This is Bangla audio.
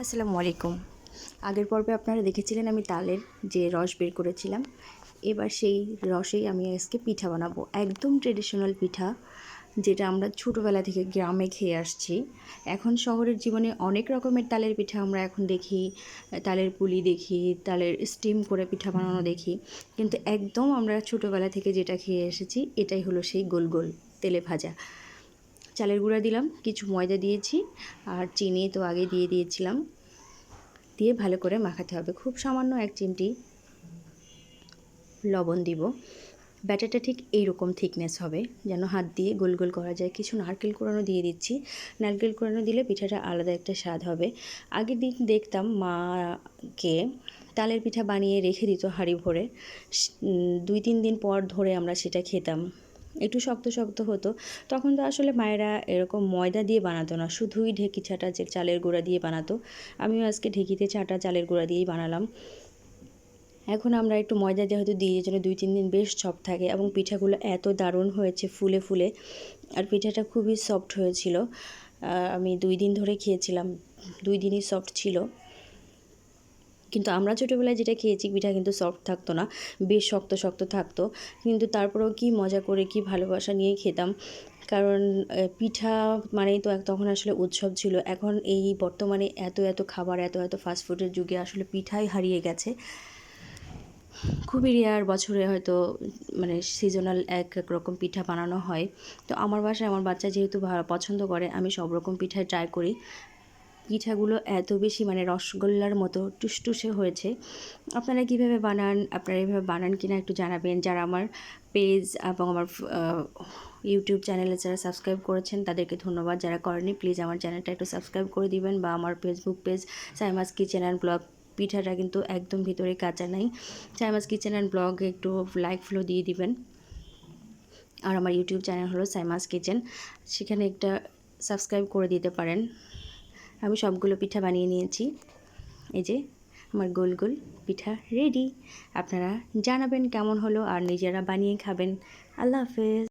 আসসালামু আলাইকুম আগের পর্বে আপনারা দেখেছিলেন আমি তালের যে রস বের করেছিলাম, এবার সেই রসেই আমি আজকে পিঠা বানাবো। একদম ট্রেডিশনাল পিঠা, যেটা আমরা ছোটোবেলা থেকে গ্রামে খেয়ে আসছি। এখন শহরের জীবনে অনেক রকমের তালের পিঠা আমরা এখন দেখি, তালের পুলি দেখি, তালের স্টিম করে পিঠা বানানো দেখি। কিন্তু একদম আমরা ছোটোবেলা থেকে যেটা খেয়ে এসেছি, এটাই হলো সেই গোল গোল তেলে ভাজা। চালের গুঁড়া দিলাম, কিছু ময়দা দিয়েছি আর চিনি তো আগে দিয়ে দিয়েছিলাম। দিয়ে ভালো করে মাখাতে হবে। খুব সামান্য এক চিমটি লবণ দিব। ব্যাটারটা ঠিক এইরকম থিকনেস হবে, যেন হাত দিয়ে গোল গোল করা যায়। কিছু নারকেল কোড়ানো দিয়ে দিচ্ছি। নারকেল কোড়ানো দিলে পিঠাটা আলাদা একটা স্বাদ হবে। আগের দিন দেখতাম মাকে তালের পিঠা বানিয়ে রেখে দিত হাঁড়ি ভরে। দুই তিন দিন পর ধরে আমরা সেটা খেতাম। একটু শক্ত শক্ত হতো। তখন তো আসলে মায়েরা এরকম ময়দা দিয়ে বানাতো না, শুধুই ঢেকি ছাটা যে চালের গুঁড়া দিয়ে বানাতো। আমিও আজকে ঢেকিতে ছাটা চালের গুঁড়া দিয়েই বানালাম। এখন আমরা একটু ময়দা দিয়ে হয়তো দিয়ে জন্য দুই, তিন দিন বেশ সফট থাকে এবং পিঠাগুলো এত দারুণ হয়েছে ফুলে ফুলে। আর পিঠাটা খুবই সফট হয়েছিল। আমি দুই দিন ধরে খেয়েছিলাম, দুই দিনই সফট ছিল। কিন্তু আমরা ছোটোবেলায় যেটা খেয়েছি, পিঠা কিন্তু সফট থাকতো না, বেশ শক্ত শক্ত থাকতো। কিন্তু তারপরেও কি মজা করে, কি ভালোবাসা নিয়ে খেতাম। কারণ পিঠা মানেই তো তখন আসলে উৎসব ছিল। এখন এই বর্তমানে এত এত খাবার, এত এত ফাস্টফুডের যুগে আসলে পিঠাই হারিয়ে গেছে। খুবই রেয়ার বছরে হয়তো মানে সিজনাল এক এক রকম পিঠা বানানো হয়। তো আমার বাসায় আমার বাচ্চা যেহেতু পছন্দ করে, আমি সব রকম পিঠাই ট্রাই করি। পিঠাগুলো এত বেশি মানে রসগোল্লার মতো টুসটুসে হয়েছে। আপনারা কীভাবে বানান, আপনারা এভাবে বানান কিনা একটু জানাবেন। যারা আমার পেজ এবং আমার ইউটিউব চ্যানেলে যারা সাবস্ক্রাইব করেছেন, তাদেরকে ধন্যবাদ। যারা করেনি প্লিজ আমার চ্যানেলটা একটু সাবস্ক্রাইব করে দিবেন বা আমার Facebook page Saima's kitchen and blog পিঠাটা কিন্তু একদম ভিতরে কাঁচা নাই। সাইমাস কিচেন অ্যান্ড ব্লগে একটু লাইক ফ্লো দিয়ে দিবেন। আর আমার ইউটিউব চ্যানেল হলো সাইমাস কিচেন সেখানে একটা সাবস্ক্রাইব করে দিতে পারেন। আমি সবগুলো পিঠা বানিয়ে নিয়েছি। এই যে, আমার গোল গোল পিঠা রেডি আপনারা জানাবেন কেমন হলো আর নিজেরা বানিয়ে খাবেন। আল্লাহ হাফেজ।